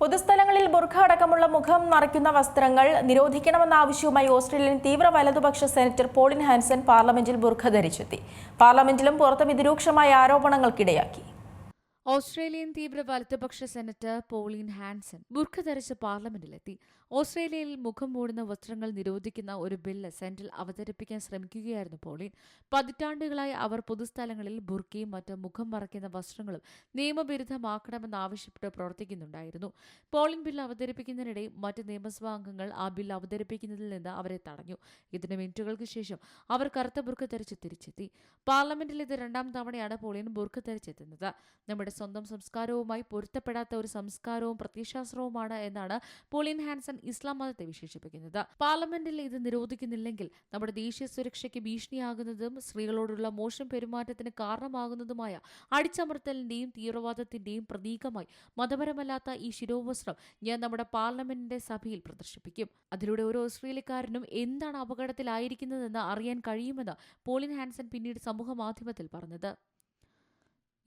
പൊതുസ്ഥലങ്ങളിൽ ബുർഖ അടക്കമുള്ള മുഖം മറയ്ക്കുന്ന വസ്ത്രങ്ങൾ നിരോധിക്കണമെന്ന ആവശ്യവുമായി ഓസ്ട്രേലിയൻ തീവ്ര വലതുപക്ഷ സെനറ്റർ പോളിൻ ഹാൻസൺ പാർലമെന്റിൽ ബുർഖ ധരിച്ചെത്തി. പാർലമെന്റിലും പുറത്തും ഇത് രൂക്ഷമായ ആരോപണങ്ങൾക്കിടയാക്കി. ഓസ്ട്രേലിയൻ തീവ്ര വലതുപക്ഷ സെനറ്റർ പോളിൻ ഹാൻസൺ ബുർഖ ധരിച്ച് പാർലമെന്റിലെത്തി. ഓസ്ട്രേലിയയിൽ മുഖം മൂടുന്ന വസ്ത്രങ്ങൾ നിരോധിക്കുന്ന ഒരു ബില്ല് സെന്റിൽ അവതരിപ്പിക്കാൻ ശ്രമിക്കുകയായിരുന്നു പോളിൻ. പതിറ്റാണ്ടുകളായി അവർ പൊതുസ്ഥലങ്ങളിൽ ബുർഖയും മറ്റ് മുഖം മറയ്ക്കുന്ന വസ്ത്രങ്ങളും നിയമവിരുദ്ധമാക്കണമെന്നാവശ്യപ്പെട്ട് പ്രവർത്തിക്കുന്നുണ്ടായിരുന്നു. പോളിൻ ബിൽ അവതരിപ്പിക്കുന്നതിനിടെ മറ്റ് നിയമസഭാ അംഗങ്ങൾ ആ ബിൽ അവതരിപ്പിക്കുന്നതിൽ നിന്ന് അവരെ തടഞ്ഞു. ഇതിന് മിനിറ്റുകൾക്ക് ശേഷം അവർ കറുത്ത ബുർഖ ധരിച്ച് തിരിച്ചെത്തി. പാർലമെന്റിൽ ഇത് രണ്ടാം തവണയാണ് പോളിൻ ബുർഖ ധരിച്ചെത്തുന്നത്. നമ്മുടെ സ്വന്തം സംസ്കാരവുമായി പൊരുത്തപ്പെടാത്ത ഒരു സംസ്കാരവും പ്രത്യയശാസ്ത്രവുമാണ് എന്നാണ് പോളിൻ ഹാൻസൺ ഇസ്ലാം മതത്തെ വിശേഷിപ്പിക്കുന്നത്. പാർലമെന്റിൽ ഇത് നിരോധിക്കുന്നില്ലെങ്കിൽ നമ്മുടെ ദേശീയ സുരക്ഷയ്ക്ക് ഭീഷണിയാകുന്നതും സ്ത്രീകളോടുള്ള മോശം പെരുമാറ്റത്തിന് കാരണമാകുന്നതുമായ അടിച്ചമർത്തലിന്റെയും തീവ്രവാദത്തിന്റെയും പ്രതീകമായി മതപരമല്ലാത്ത ഈ ശിരോവസ്ത്രം ഞാൻ നമ്മുടെ പാർലമെന്റിന്റെ സഭയിൽ പ്രദർശിപ്പിക്കും. അതിലൂടെ ഓരോ ഓസ്ട്രേലിയക്കാരനും എന്താണ് അപകടത്തിലായിരിക്കുന്നതെന്ന് അറിയാൻ കഴിയുമെന്ന് പോളിൻ ഹാൻസൺ പിന്നീട് സമൂഹ മാധ്യമത്തിൽ പറഞ്ഞത്.